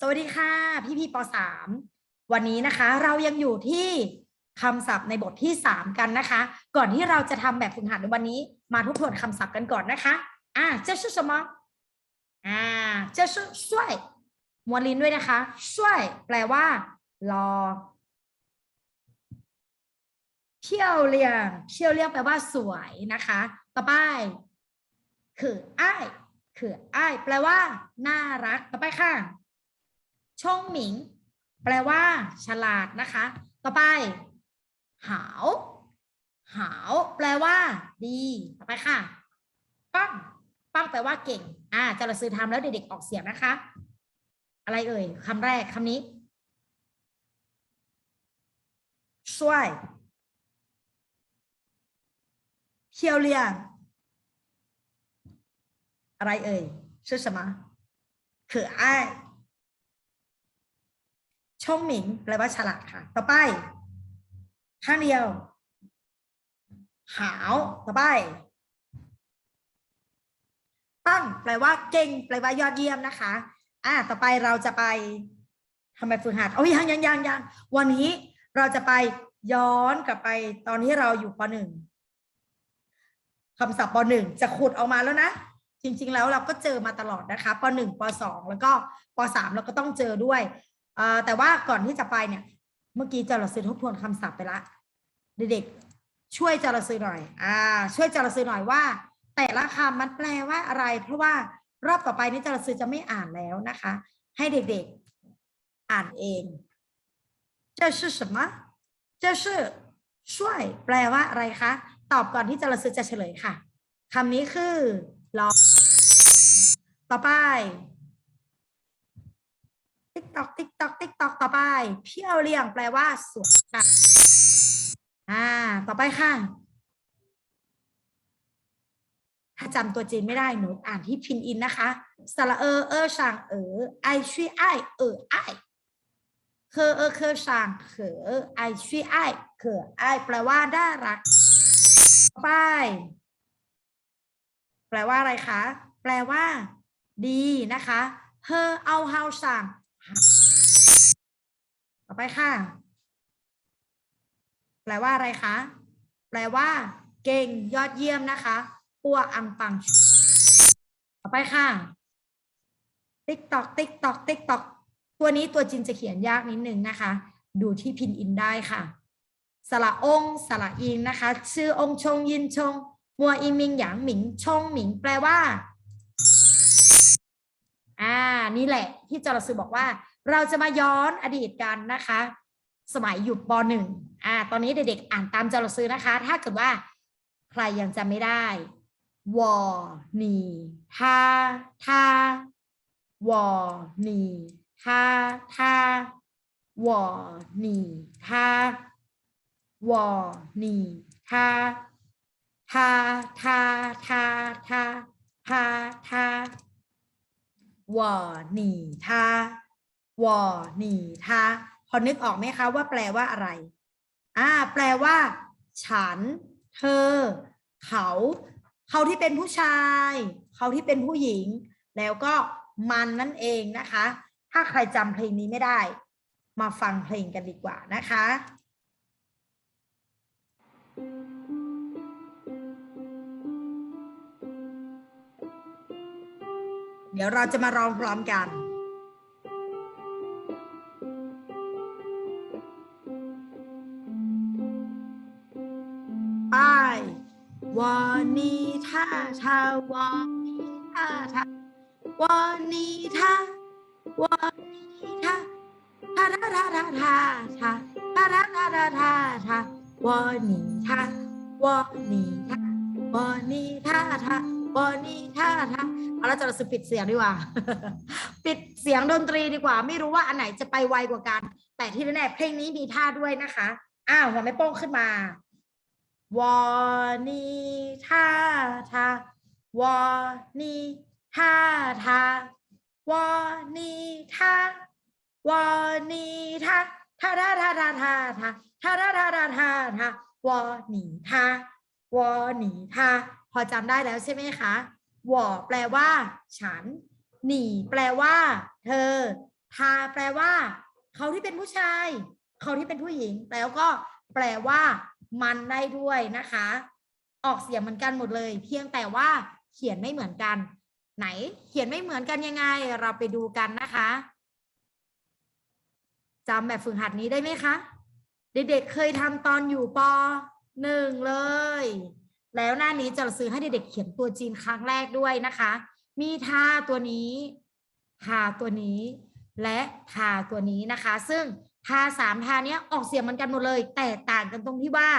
สวัสดีค่ะ พี่พี่ปสามวันนี้นะคะ เรายังอยู่ที่คำศัพท์ในบทที่ 3 กันนะคะ ก่อนที่เราจะทำแบบฝึกหัดในวันนี้ มาทบทวนคำศัพท์กันก่อนนะคะ อ่าเจ้าชื่อ什么อ่าเจ้าชื่อช่วยมวนลิ้นด้วยนะคะช่วยแปลว่า รอเชี่ยวเลียงเชี่ยวเลียงแปลว่าสวยนะคะ ต่อไป คืออ้ายคืออ้ายแปลว่า น่ารัก ต่อไปค่ะ ช่องหมิง แปลว่า ฉลาดนะคะ ต่อไป หาว หาว แปลว่า ดี ต่อไปค่ะ ป้งป้งแปลว่าเก่ง อ่าจะเราซื้อทำแล้วเด็กๆออกเสียงนะคะ อะไรเอ่ยคำแรกคำนี้ช่วยเพียวเลียงอะไรเอ่ยชื่อสมาคือไอ ช่องหมิงแปลว่าฉลาดค่ะ ต่อไป ข้างเดียว หาว ต่อไป ตั้ง แปลว่าเก่ง แปลว่ายอดเยี่ยมนะคะ อ่า ต่อไปเราจะไปทำแบบฝึกหัดโอ้ยยังยังยังยังวันนี้เราจะไปย้อนกลับไปตอนที่เราอยู่ปหนึ่งคำศัพท์ปหนึ่งจะขุดออกมาแล้วนะ จริง ๆ แล้วเราก็เจอมาตลอดนะคะปหนึ่งปสองแล้วก็ปสามเราก็ต้องเจอด้วย แต่ว่าก่อนที่จะไปเนี่ย เมื่อกี้จระซื้อทบทวนคำศัพท์ไปละ เด็กๆช่วยจระซื้อหน่อย อ่า ช่วยจระซื้อหน่อยว่า แต่ละคำมันแปลว่าอะไร เพราะว่ารอบต่อไปนี้จระซื้อจะไม่อ่านแล้วนะคะ ให้เด็กๆ อ่านเอง这是什么这是ช่วยแปลว่าอะไรคะ ตอบก่อนที่จระซื้อจะเฉลยค่ะคำนี้คือรอ ต่อไป ติ๊กตอกติ๊กตอกติ๊กตอกต่อไปเพียวเรียงแปลว่าสวยค่ะอ่า ต่อไปค่ะ ถ้าจำตัวจีนไม่ได้หนูอ่านที่พินอินนะคะสระเออเออชางเออไอช่ไอเออไอเคอเออเคอชางเขอไอช่ไอเขอไอแปลว่าน่ารักต่อไปแปลว่าอะไรคะ แปลว่า ดีนะคะเฮอเอาเฮาสั่ง ต่อไปค่ะ แปลว่าอะไรคะ แปลว่า เก่งยอดเยี่ยมนะคะปัวอังปัง ต่อไปค่ะ ติ๊กตอกติ๊กตอกติ๊กตอกตัวนี้ตัวจินจะเขียนยากนิดนึงนะคะ ดูที่พินอินได้ค่ะ สระองสระอิงนะคะ ชื่อองค์ชงยินชงมัวอีมิงหยางหมิงชงหมิง แปลว่า อ่านี่แหละที่จรสือบอกว่า เราจะมาย้อนอดีตกันนะคะ สมัยอยู่ปหนึ่งอ่าตอนนี้เด็กๆอ่านตามจรสือนะคะ ถ้าเกิดว่าใครยังจำไม่ได้วอนีทาทาวอนีทาทาวอนีทาวอนีทาทาทาทาทาทาทา วอนีทาวอนีทาพอนึกออกไหมคะว่าแปลว่าอะไร อ่า แปลว่า ฉัน เธอ เขา เขาที่เป็นผู้ชาย เขาที่เป็นผู้หญิง แล้วก็มันนั่นเองนะคะ ถ้าใครจำเพลงนี้ไม่ได้ มาฟังเพลงกันดีกว่านะคะ เดี๋ยวเราจะมาร้องพร้อมกันไปวันนี้ท่าทาวันนี้ท่าทาวันนี้ท่าวันนี้ท่าท่าท่าท่าท่าท่าท่าท่าท่าท่าท่าท่าท่าวันนี้ท่าวันนี้ท่าวันนี้ท่าท่าวันนี้ท่าท่า เอาแล้วจะเราสปิดเสียงดีกว่า ปิดเสียงดนตรีดีกว่า ไม่รู้ว่าอันไหนจะไปไวกว่ากัน แต่ที่แน่เพลงนี้มีท่าด้วยนะคะ อ้าวหัวไม่โป้งขึ้นมาวอนีท่าทาวอนีท่าทาวอนีท่าวอนีท่าท่าท่าท่าท่าท่าท่าท่าท่าท่าท่าท่าท่าวอนีท่าวอนีท่าพอจำได้แล้วใช่ไหมคะ วอแปลว่า ฉัน หนีแปลว่า เธอ ทา แปลว่า เขาที่เป็นผู้ชาย เขาที่เป็นผู้หญิง แล้วก็แปลว่า มันได้ด้วยนะคะ ออกเสียงเหมือนกันหมดเลย เพียงแต่ว่า เขียนไม่เหมือนกัน ไหน เขียนไม่เหมือนกันยังไง เราไปดูกันนะคะจำแบบฝึกหัดนี้ได้ไหมคะ เด็กๆเคยทำตอนอยู่ปหนึ่งเลย แล้วหน้านี้จะซื้อให้เด็กๆเขียนตัวจีนครั้งแรกด้วยนะคะ มีทาตัวนี้ทาตัวนี้ และทาตัวนี้นะคะ ซึ่งทาสามทาเนี้ยออกเสียงเหมือนกันหมดเลย แต่ต่างกันตรงที่ว่า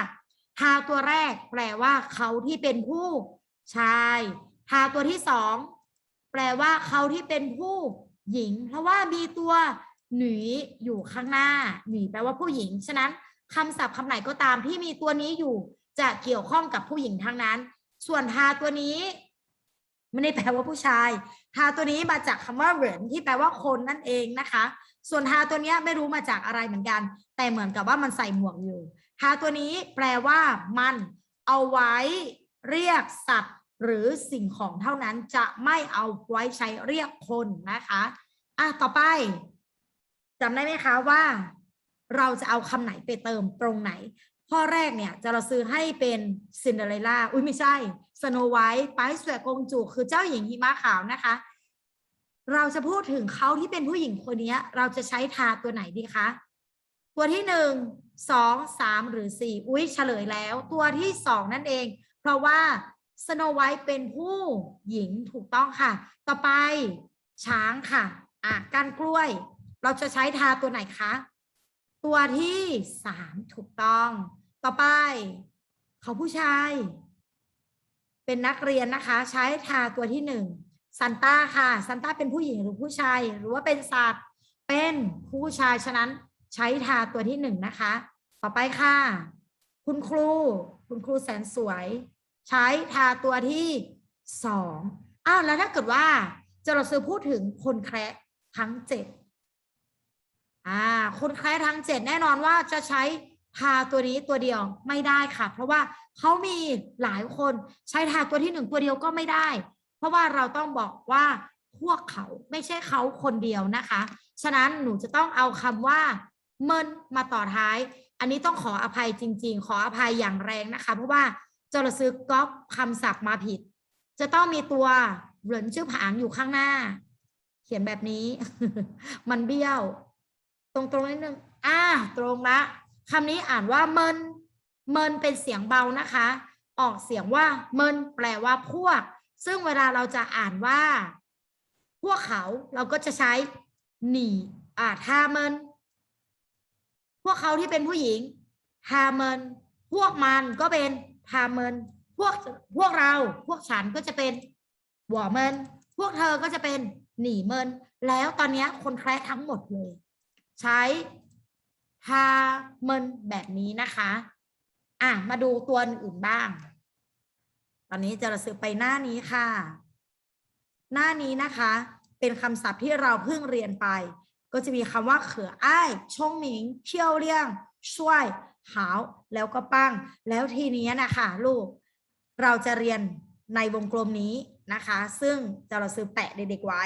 ทาตัวแรกแปลว่าเขาที่เป็นผู้ชายทาตัวที่สองแปลว่าเขาที่เป็นผู้หญิง เพราะว่ามีตัวหนีอยู่ข้างหน้าหนีแปลว่าผู้หญิง ฉะนั้นคำศัพท์คำไหนก็ตามที่มีตัวนี้อยู่ จะเกี่ยวข้องกับผู้หญิงทั้งนั้น ส่วนทาตัวนี้ไม่ได้แปลว่าผู้ชายทาตัวนี้มาจากคำว่าเหรินที่แปลว่าคนนั่นเองนะคะ ส่วนทาตัวเนี้ยไม่รู้มาจากอะไรเหมือนกัน แต่เหมือนกับว่ามันใส่หมวกอยู่ทาตัวนี้แปลว่ามันเอาไว้เรียกสัตว์หรือสิ่งของเท่านั้นจะไม่เอาไว้ใช้เรียกคนนะคะอะต่อไปจำได้ไหมคะว่า เราจะเอาคำไหนไปเติมตรงไหน ข้อแรกเนี่ยจะเราซื้อให้เป็นซินเดอเรลล่าอุ้ยไม่ใช่สโนไวท์ไปสเวกงจูคือเจ้าหญิงหิมะขาวนะคะ เราจะพูดถึงเขาที่เป็นผู้หญิงคนนี้เราจะใช้ทาตัวไหนดีคะตัวที่หนึ่งสองสามหรือสี่อุ้ยเฉลยแล้ว ตัวที่สองนั่นเอง เพราะว่าสโนไวท์เป็นผู้หญิงถูกต้องค่ะ ต่อไปช้างค่ะอะก้านกล้วย เราจะใช้ทาตัวไหนคะ ตัวที่สามถูกต้อง ต่อไป เขาผู้ชาย เป็นนักเรียนนะคะ ใช้ทาตัวที่หนึ่งซันต้าค่ะซันต้าเป็นผู้หญิงหรือผู้ชาย หรือว่าเป็นสัตว์เป็นผู้ชายฉะนั้นใช้ทาตัวที่หนึ่งนะคะ ต่อไปค่ะ คุณครู คุณครูแสนสวย ใช้ทาตัวที่สองอ้าวแล้วถ้าเกิดว่าจะเราซื้อพูดถึงคนแคระทั้งเจ็ดอ่าคนแคระทั้งเจ็ดแน่นอนว่าจะใช้ ทาตัวนี้ตัวเดียวไม่ได้ค่ะ เพราะว่าเขามีหลายคนใช้ทาตัวที่หนึ่งตัวเดียวก็ไม่ได้ เพราะว่าเราต้องบอกว่าพวกเขาไม่ใช่เขาคนเดียวนะคะ ฉะนั้นหนูจะต้องเอาคำว่าเมินมาต่อท้าย อันนี้ต้องขออภัยจริง ๆ ขออภัยอย่างแรงนะคะ เพราะว่าจาเรซื้อก๊อปคำศัพท์มาผิด จะต้องมีตัวเหรินชื่อผางอยู่ข้างหน้า เขียนแบบนี้ มันเบี้ยว ตรงๆนิดนึงอ่าตรงละ คำนี้อ่านว่าเมินเมินเป็นเสียงเบานะคะ ออกเสียงว่าเมินแปลว่าพวก ซึ่งเวลาเราจะอ่านว่า พวกเขาเราก็จะใช้หนีอ่าทาเมินพวกเขาที่เป็นผู้หญิงทาเมินพวกมันก็เป็นทาเมินพวกพวกเราพวกฉันก็จะเป็นหวอเมินพวกเธอก็จะเป็นหนีเมินแล้วตอนนี้คนแคร์ทั้งหมดเลย ใช้ ทาเมินแบบนี้นะคะ อะ มาดูตัวอื่นบ้าง ตอนนี้จะระสือไปหน้านี้ค่ะ หน้านี้นะคะ เป็นคำศัพท์ที่เราเพิ่งเรียนไป ก็จะมีคำว่าเขืออ้ายชงหมิงเที่ยวเลี่ยง ช่วยหาวแล้วก็ปั้ง แล้วทีนี้นะคะลูก เราจะเรียนในวงกลมนี้นะคะ ซึ่งจะเราซื้อแปะเด็กๆไว้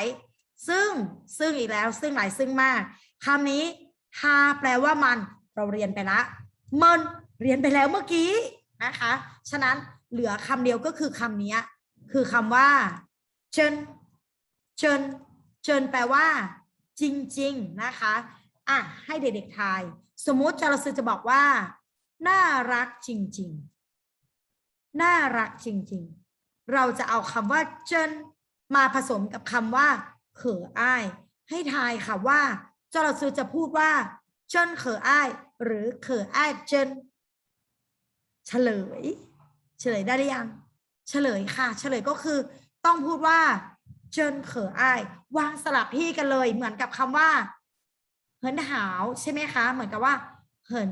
ซึ่งซึ่งอีกแล้วซึ่งหลายซึ่งมากคำนี้ ทาแปลว่ามันเราเรียนไปละมันเรียนไปแล้วเมื่อกี้นะคะ ฉะนั้นเหลือคำเดียวก็คือคำนี้คือคำว่าเชิญเชิญเชิญแปลว่า จริง ๆ นะคะอะให้เด็กๆทาย สมมติจารสือจะบอกว่า น่ารักจริง ๆ น่ารักจริง ๆ เราจะเอาคำว่าเจินมาผสมกับคำว่า เขออ้าย ให้ทายค่ะว่า จารสือจะพูดว่าเจินเขออ้ายหรือเขออ้ายเจินเฉลย เฉลยได้หรือยัง เฉลยค่ะ เฉลยก็คือต้องพูดว่าเจินเขออ้ายวางสลับที่กันเลย เหมือนกับคำว่าเหินหาวใช่ไหมคะ เหมือนกับว่าเหิน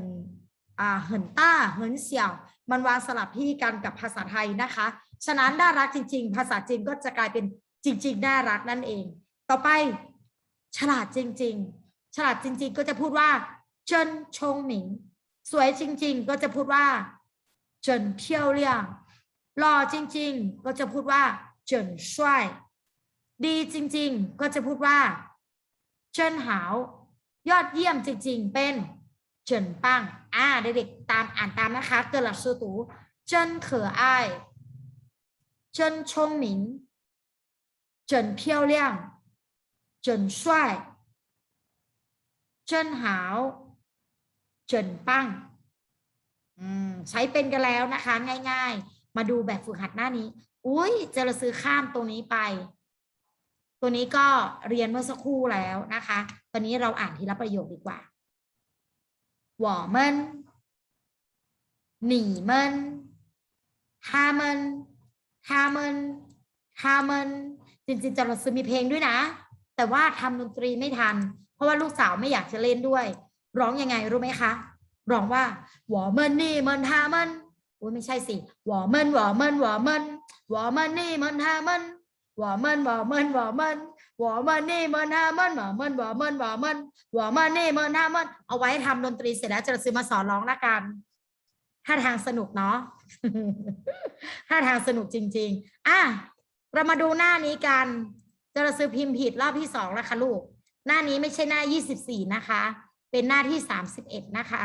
อ่าเหินต้าเหินเสี่ยว มันวางสลับที่กันกับภาษาไทยนะคะ ฉะนั้นน่ารักจริง ๆ ภาษาจีนก็จะกลายเป็นจริง ๆ น่ารักนั่นเอง ต่อไปฉลาดจริง ๆ ฉลาดจริง ๆ ก็จะพูดว่าเจินชงหมิง สวยจริง ๆ ก็จะพูดว่าเจินเพียวเลี่ยงหล่อจริง ๆ ก็จะพูดว่าเจินช่วยดีจริง ๆ ก็จะพูดว่าเจินหาวยอดเยี่ยมจริง ๆ เป็นเจินปังอ่าเด็กๆตามอ่านตามนะคะเกิดหลักสูตรเจินเขอไอเจินชงหมิงเจินเพียวเลี่ยงเจินช่วย เชิญหาวเฉินปั้งใช้เป็นกันแล้วนะคะ ง่าย ๆ มาดูแบบฝึกหัดหน้านี้ อุ้ยจะเราซื้อข้ามตรงนี้ไป ตัวนี้ก็เรียนเมื่อสักครู่แล้วนะคะ ตอนนี้เราอ่านทีละประโยคดีกว่าหัวมันหนีมันฮามันฮามันฮามันจริงๆจะเราซื้อมีเพลงด้วยนะ แต่ว่าทำดนตรีไม่ทัน ราะว่าลูกสาวไม่อยากจะเล่นด้วย ร้องยังไงรู้ไหมคะร้องว่าหวอมันนี่มันทามันโอ้ไม่ใช่สิหวอเมินหวอเมินหวอเมินหวอเมินนี่มันทามันหวอเมินหวอเมินหวอเมินหวอเมินนี่มันทามันหวอเมินหวอเมินหวอเมินหวอเมินนี่มันทามันเอาไว้ทำดนตรีเสร็จแล้วจะซื้อมาสอนร้องละกันท่าทางสนุกเนาะท่าทางสนุกจริง ๆ อะเรามาดูหน้านี้กันจะซื้อพิมพ์ผิดรอบที่สองแล้วค่ะลูก หน้านี้ไม่ใช่หน้า 24 นะคะ เป็นหน้าที่ 31 นะคะ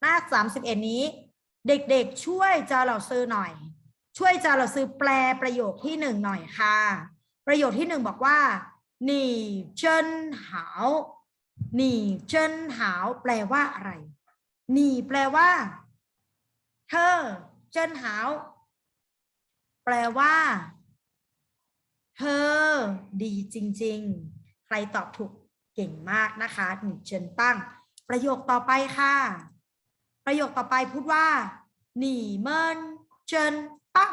หน้า 31 นี้ เด็กๆช่วยจาเหล่าซื้อหน่อย ช่วยจาเหล่าซื้อแปลประโยคที่หนึ่งหน่อยค่ะ ประโยคที่หนึ่งบอกว่าหนี่เจิ้นหาวหนี่เจิ้นหาวแปลว่าอะไรหนี่แปลว่า เธอ เจิ้นหาวแปลว่า เธอ ดีจริง ๆ ใครตอบถูกเก่งมากนะคะหนีเจินปั้ง ประโยคต่อไปค่ะ ประโยคต่อไปพูดว่าหนีเมินเจินปั้ง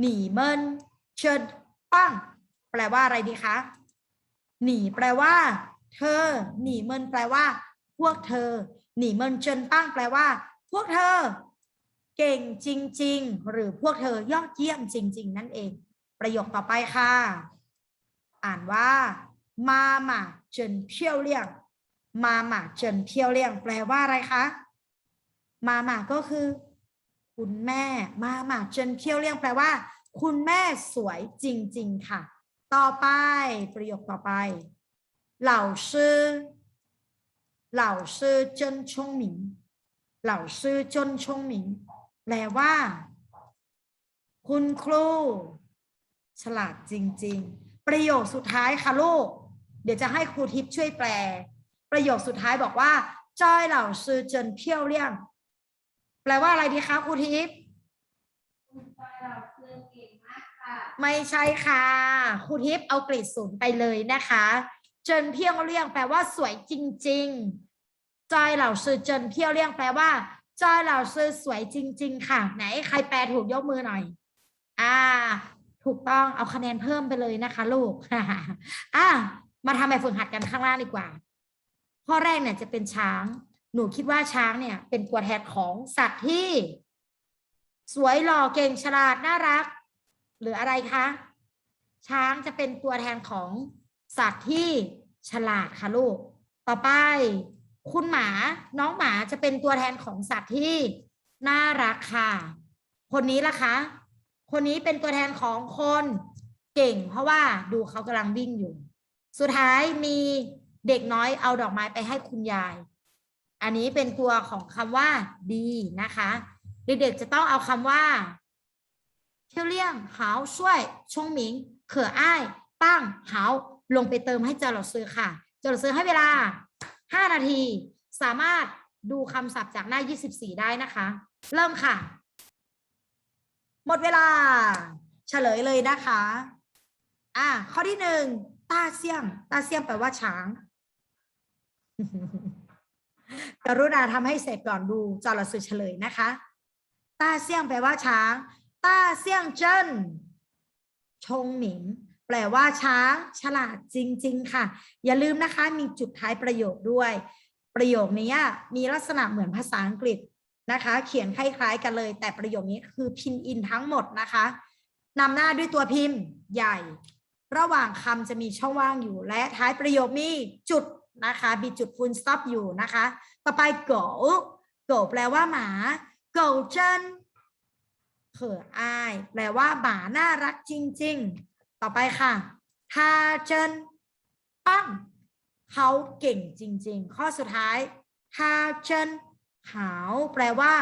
หนีเมินเจินปั้งแปลว่าอะไรดีคะหนีแปลว่า เธอหนีเมินแปลว่า พวกเธอหนีเมินเจินปั้งแปลว่า พวกเธอ เก่งจริง ๆ หรือพวกเธอยอดเยี่ยมจริง ๆ นั่นเอง ประโยคต่อไปค่ะ อ่านว่ามาหมาเจินเพียวเลี่ยงมาหมาเจินเพียวเลี่ยงแปลว่าอะไรคะมาหมาก็คือ คุณแม่มาหมาเจินเพียวเลี่ยงแปลว่า คุณแม่สวยจริง ๆ ค่ะ ต่อไปประโยคต่อไปเหล่าชื่อเหล่าชื่อเจินชงหมิงเหล่าชื่อเจินชงหมิงแปลว่า คุณครูฉลาดจริง ๆ ประโยคสุดท้ายค่ะลูก เดี๋ยวจะให้ครูทิพย์ช่วยแปล ประโยคสุดท้ายบอกว่าจ้อยเหล่าซื้อเจินเพี้ยวเลี่ยง แปลว่าอะไรดีคะครูทิพย์ไม่ใช่ค่ะครูทิพย์เอากริดศูนย์ไปเลยนะคะ เจินเพี้ยวเลี่ยง แปลว่าสวยจริง ๆจ้อยเหล่าซื้อเจินเพี้ยวเลี่ยงแปลว่าจ้อยเหล่าซื้อสวยจริง ๆ ค่ะ ไหนใครแปลถูกยกมือหน่อย อ่า ถูกต้องเอาคะแนนเพิ่มไปเลยนะคะ ลูกอะมาทำแบบฝึกหัดกันข้างล่างดีกว่า ข้อแรกเนี่ยจะเป็นช้าง หนูคิดว่าช้างเนี่ย เป็นตัวแทนของสัตว์ที่ สวยหล่อเก่งฉลาดน่ารัก หรืออะไรคะ ช้างจะเป็นตัวแทนของสัตว์ที่ฉลาดค่ะลูก ต่อไป คุณหมาน้องหมาจะเป็นตัวแทนของสัตว์ที่น่ารักค่ะ คนนี้ล่ะคะ คนนี้เป็นตัวแทนของคนเก่ง เพราะว่าดูเขากำลังวิ่งอยู่ สุดท้ายมีเด็กน้อยเอาดอกไม้ไปให้คุณยาย อันนี้เป็นตัวของคำว่าดีนะคะ เด็กๆจะต้องเอาคำว่าเที่ยวเลี่ยงหาวช่วยชงหมิง เขืออ้าย ตั้งหาวลงไปเติมให้เจอหลอซื้อค่ะ เจอหลอซื้อให้เวลา 5 นาที สามารถดูคำศัพท์จากหน้า 24 ได้นะคะ เริ่มค่ะ หมดเวลา เฉลยเลยนะคะ อะข้อที่หนึ่งตาเสี่ยงตาเสี่ยงแปลว่าช้าง กรุณาทำให้เสร็จก่อนดูจอระสือเฉลยนะคะ ตาเสี่ยงแปลว่าช้าง ตาเสี่ยงเจิ้นชงหมิงแปลว่าช้างฉลาดจริง ๆ ค่ะ อย่าลืมนะคะมีจุดท้ายประโยคด้วย ประโยคนี้มีลักษณะเหมือนภาษาอังกฤษ นะคะ เขียนคล้ายๆกันเลย แต่ประโยคนี้คือพินอินทั้งหมดนะคะนำหน้าด้วยตัวพิมพ์ใหญ่ ระหว่างคำจะมีช่องว่างอยู่ และท้ายประโยคมีจุดนะคะมีจุดฟูลสต็อปอยู่นะคะ ต่อไปโกโกแปลว่าหมาโกเจนเขออายแปลว่าหมาน่ารักจริง ๆ ต่อไปค่ะทาเจิ้นต้งเขาเก่งจริง ๆ ข้อสุดท้ายฮาเชน หาว แปลว่า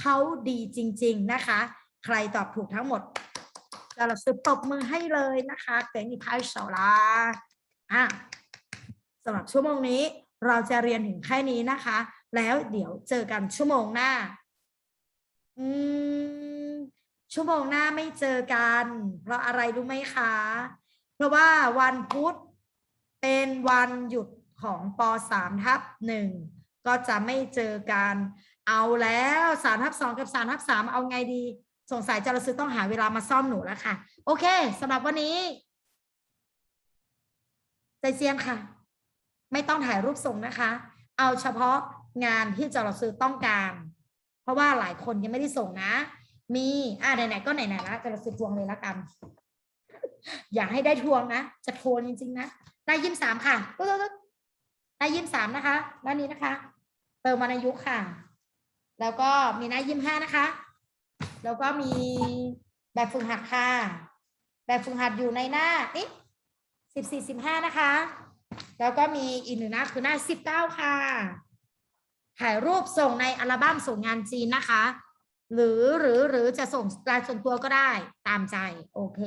เขาดีจริง ๆนะคะ ใครตอบถูกทั้งหมดจะเราซื้อปรบมือให้เลยนะคะเก่งนี่พายสอลาอะสำหรับชั่วโมงนี้เราจะเรียนถึงแค่นี้นะคะ แล้วเดี๋ยวเจอกันชั่วโมงหน้า อืม ชั่วโมงหน้าไม่เจอกัน เพราะอะไรรู้ไหมคะ เพราะว่าวันพุธเป็นวันหยุดของป .3 ทับหนึ่ง ก็จะไม่เจอกันเอาแล้วสามทับสองกับสามทับสามเอาไงดี สงสัยจะเราซื้อต้องหาเวลามาซ่อมหนูแล้วค่ะ โอเคสำหรับวันนี้ใจเซียนค่ะ ไม่ต้องถ่ายรูปส่งนะคะ เอาเฉพาะงานที่จเราซื้อต้องการ เพราะว่าหลายคนยังไม่ได้ส่งนะ มีอ่าไหนๆก็ไหนๆล้วจะเราซื้อทวงเลยละกัน อย่าให้ได้ทวงนะ จะโทวงจริงๆนะได้ยิ้มสามค่ะได้ยิ้มสามนะคะด้านนี้นะคะ เติมวรรณยุกต์ค่ะ แล้วก็มีหน้ายิ้มห้านะคะ แล้วก็มีแบบฝึกหัดค่ะ แบบฝึกหัดอยู่ในหน้านี่สิบสี่สิบห้านะคะ แล้วก็มีอีกหนึ่งหน้าคือหน้าสิบเก้าค่ะ ถ่ายรูปส่งในอัลบั้มส่งงานจีนนะคะ หรือหรือหรือจะส่งรายส่วนตัวก็ได้ตามใจ โอเค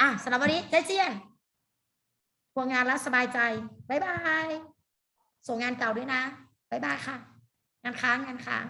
อะสำหรับวันนี้เจ๊เจียนทวงงานแล้วสบายใจ บ๊ายบาย ส่งงานเก่าด้วยนะ บ๊ายบายค่ะ งานค้างงานค้าง